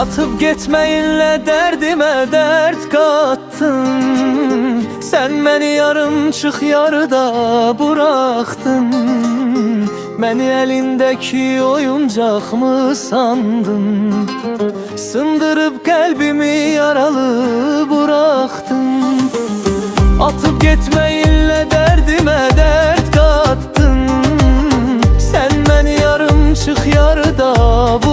Atıp gitmeyinle derdime dert kattın. Sen beni yarım çık yarıda bıraktın. Beni elindeki oyuncak mı sandın? Sındırıp kalbimi yaralı bıraktın. Atıp gitmeyinle derdime dert kattın. Sen beni yarım çık yarıda bıraktın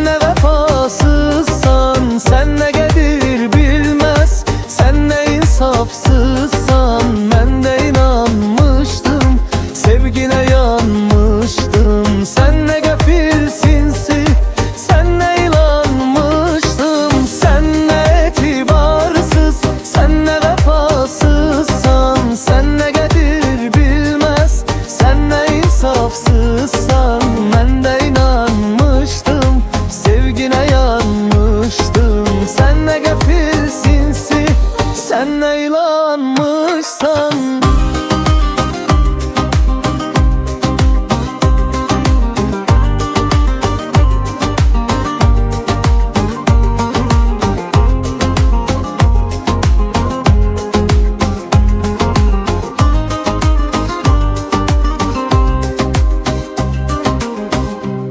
sen ne vefasızsan Sen ne gelir bilmez, sen ne insafsızsan Ben de inanmıştım, sevgine yanmıştım. Sen ne gafil sinsi, sen ne ilanmıştım Sen ne itibarsız, sen ne vefasızsan. Sen ne gelir bilmez, sen ne insafsızsan sen ne ilanmışsan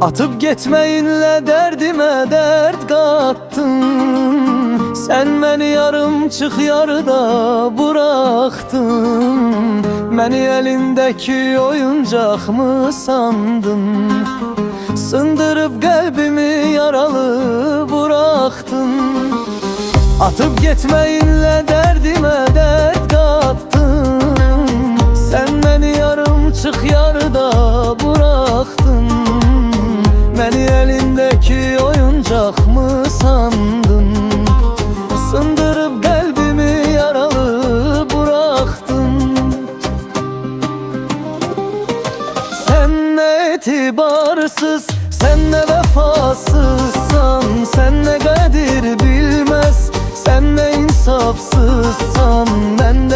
Atıp gitmeyinle derdime kattın Sen beni yarım çık yarıda bıraktın. Beni elindeki oyuncak mı sandın? Sındırıp kalbimi yaralı bıraktın. Atıp gitmeyinle derdime İtibarsız, sen ne vefasızsan Sen ne kadir bilmez, sen ne insafsızsan Ben